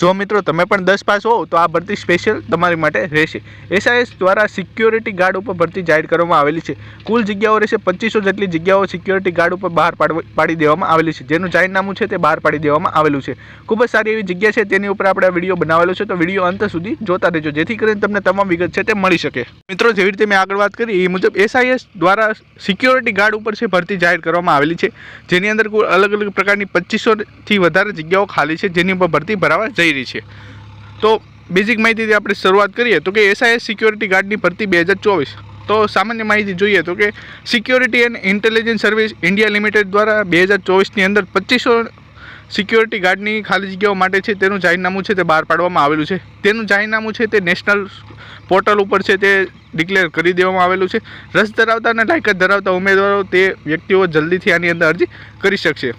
જો મિત્રો તમે પણ દસ પાસ હોવ, તો આ ભરતી સ્પેશિયલ તમારી માટે રહેશે. એસઆઈએસ દ્વારા સિક્યોરિટી ગાર્ડ ઉપર ભરતી જાહેર કરવામાં આવેલી છે. કુલ જગ્યાઓ રહેશે પચીસો જેટલી જગ્યાઓ સિક્યોરિટી ગાર્ડ ઉપર બહાર પાડી દેવામાં આવેલી છે. જેનું જાહેરનામું છે તે બહાર પાડી દેવામાં આવેલું છે. ખૂબ જ સારી એવી જગ્યા છે, તેની ઉપર આપણે આ વીડિયો બનાવેલો છે, તો વીડિયો અંત સુધી જોતા રહેજો, જેથી કરીને તમને તમામ વિગત છે તે મળી શકે. મિત્રો, જેવી રીતે મેં આગળ વાત કરી, એ મુજબ એસઆઈએસ દ્વારા સિક્યોરિટી ગાર્ડ ઉપર છે ભરતી જાહેર કરવામાં આવેલી છે. જેની અંદર કુલ અલગ અલગ પ્રકારની પચીસોથી વધારે જગ્યાઓ ખાલી છે, જેની ઉપર ભરતી ભરાવા જઈ રહી છે. તો બેઝિક માહિતીથી આપણે શરૂઆત કરીએ તો કે એસઆઈએસ સિક્યોરિટી ગાર્ડની ભરતી બે હજાર ચોવીસ. તો સામાન્ય માહિતી જોઈએ તો કે security and intelligence service India limited દ્વારા બે હજાર ચોવીસની અંદર પચીસો સિક્યોરિટી ગાર્ડની ખાલી જગ્યાઓ માટે છે, તેનું જાહેરનામું છે તે બહાર પાડવામાં આવેલું છે. તેનું જાહેરનામું છે તે નેશનલ પોર્ટલ ઉપર છે તે ડિક્લેર કરી દેવામાં આવેલું છે. રસ ધરાવતા અને લાયકાત ધરાવતા ઉમેદવારો તે વ્યક્તિઓ જલ્દીથી આની અંદર અરજી કરી શકશે.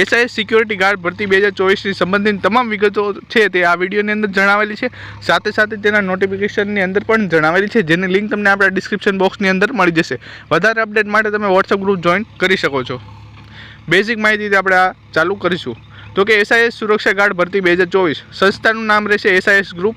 એસઆઈએસ સિક્યોરિટી ગાર્ડ ભરતી બે હજાર ચોવીસની સંબંધિત તમામ વિગતો છે તે આ વિડીયોની અંદર જણાવેલી છે. સાથે સાથે તેના નોટિફિકેશનની અંદર પણ જણાવેલી છે, જેની લિંક તમને આપણા ડિસ્ક્રિપ્શન બોક્સની અંદર મળી જશે. વધારે અપડેટ માટે તમે વોટ્સઅપ ગ્રુપ જોઈન કરી શકો છો. બેઝિક માહિતીથી આપણે આ ચાલુ કરીશું. તો કે એસઆઈએસ સુરક્ષા ગાર્ડ ભરતી બે હજાર ચોવીસ. સંસ્થાનું નામ રહેશે એસઆઈએસ ગ્રુપ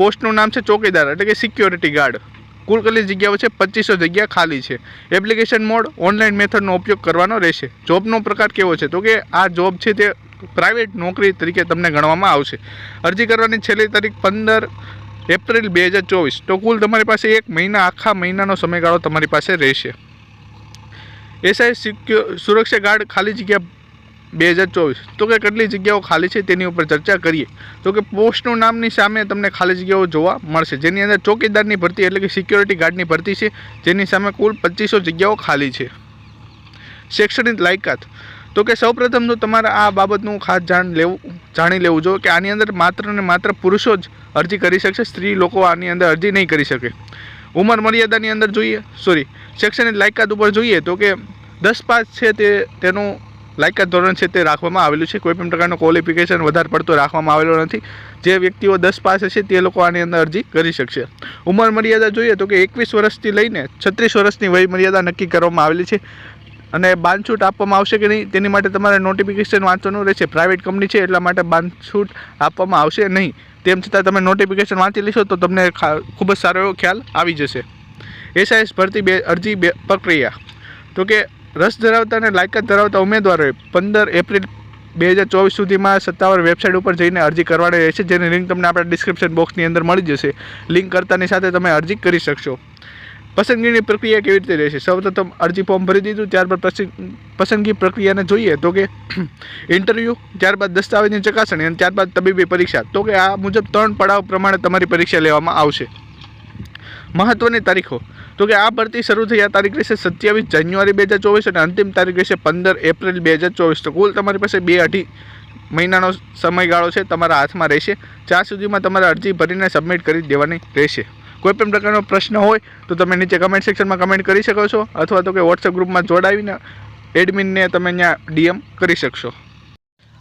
પોસ્ટનું નામ છે ચોકીદાર, એટલે કે સિક્યોરિટી ગાર્ડ કુલ કેટલી જગ્યાઓ છે પચીસો જગ્યા ખાલી છે. એપ્લિકેશન મોડ ઓનલાઈન મેથડનો ઉપયોગ કરવાનો રહેશે. જોબનો પ્રકાર કેવો છે? તો કે આ જોબ છે તે પ્રાઇવેટ નોકરી તરીકે તમને ગણવામાં આવશે. અરજી કરવાની છેલ્લી તારીખ પંદર એપ્રિલ બે હજાર ચોવીસ. તો કુલ તમારી પાસે એક મહિના, આખા મહિનાનો સમયગાળો તમારી પાસે રહેશે. એસઆઈ સિક્યો સુરક્ષા ગાર્ડ ખાલી જગ્યા બે હજાર ચોવીસ. તો કે કેટલી જગ્યાઓ ખાલી છે તેની ઉપર ચર્ચા કરીએ. તો કે પોસ્ટનું નામની સામે તમને ખાલી જગ્યાઓ જોવા મળશે. જેની અંદર ચોકીદારની ભરતી એટલે કે સિક્યોરિટી ગાર્ડની ભરતી છે. જેની સામે કુલ પચીસો જગ્યાઓ ખાલી છે. શૈક્ષણિક લાયકાત. તો કે સૌપ્રથમ તો તમારે આ બાબતનું ખાસ જાણ લેવું, જાણી લેવું જોઈએ કે આની અંદર માત્ર ને માત્ર પુરુષો જ અરજી કરી શકશે. સ્ત્રી લોકો આની અંદર અરજી નહીં કરી શકે. ઉંમર મર્યાદાની અંદર જોઈએ. સોરી શૈક્ષણિક લાયકાત ઉપર જોઈએ તો કે દસ પાસ છે તે, તેનું લાયકાત ધોરણ છે તે રાખવામાં આવેલું છે. કોઈ પણ પ્રકારનો ક્વોલિફિકેશન વધારે પડતો રાખવામાં આવેલો નથી. જે વ્યક્તિઓ દસ પાસ હશે તે લોકો આની અંદર અરજી કરી શકશે. ઉંમર મર્યાદા જોઈએ તો કે એકવીસ વર્ષથી લઈને છત્રીસ વર્ષની વય મર્યાદા નક્કી કરવામાં આવેલી છે. અને બાંધછૂટ આપવામાં આવશે કે નહીં તેની માટે તમારે નોટિફિકેશન વાંચવાનું રહેશે. પ્રાઇવેટ કંપની છે એટલા માટે બાંધછૂટ આપવામાં આવશે નહીં. તેમ છતાં તમે નોટિફિકેશન વાંચી લેશો તો તમને ખૂબ જ સારો એવો ખ્યાલ આવી જશે. એસઆઈએસ ભરતી બે, અરજી બે, પ્રક્રિયા. તો કે રસ ધરાવતા અને લાયકાત ધરાવતા ઉમેદવારોએ પંદર એપ્રિલ બે હજાર ચોવીસ સુધીમાં સત્તાવાર વેબસાઇટ ઉપર જઈને અરજી કરવાની રહેશે. જેની લિંક તમને આપણા ડિસ્ક્રિપ્શન બોક્સની અંદર મળી જશે. લિંક કરતાની સાથે તમે અરજી કરી શકશો. પસંદગીની પ્રક્રિયા કેવી રીતે રહેશે? સૌપ્રથમ અરજી ફોર્મ ભરી દીધું, ત્યારબાદ પસંદ- પસંદગી પ્રક્રિયાને જોઈએ. તો કે ઇન્ટરવ્યૂ, ત્યારબાદ દસ્તાવેજની ચકાસણી અને ત્યારબાદ તબીબી પરીક્ષા. તો કે આ મુજબ ત્રણ પડાવ પ્રમાણે તમારી પરીક્ષા લેવામાં આવશે. મહત્વની તારીખો. તો કે આ ભરતી શરૂ થઈ આ તારીખ રહેશે સત્યાવીસ જાન્યુઆરી બે હજાર ચોવીસ અને અંતિમ તારીખ રહેશે પંદર એપ્રિલ બે હજાર ચોવીસ. તો કુલ તમારી પાસે બે અઢી મહિનાનો સમયગાળો છે, તમારા હાથમાં રહેશે. જ્યાં સુધીમાં તમારે અરજી ભરીને સબમિટ કરી દેવાની રહેશે. કોઈ પણ પ્રકારનો પ્રશ્ન હોય, તો તમે નીચે કમેન્ટ સેક્શનમાં કમેન્ટ કરી શકો છો, અથવા તો કે વોટ્સએપ ગ્રુપમાં જોડાવીને એડમિનને તમે ત્યાં ડીએમ કરી શકશો.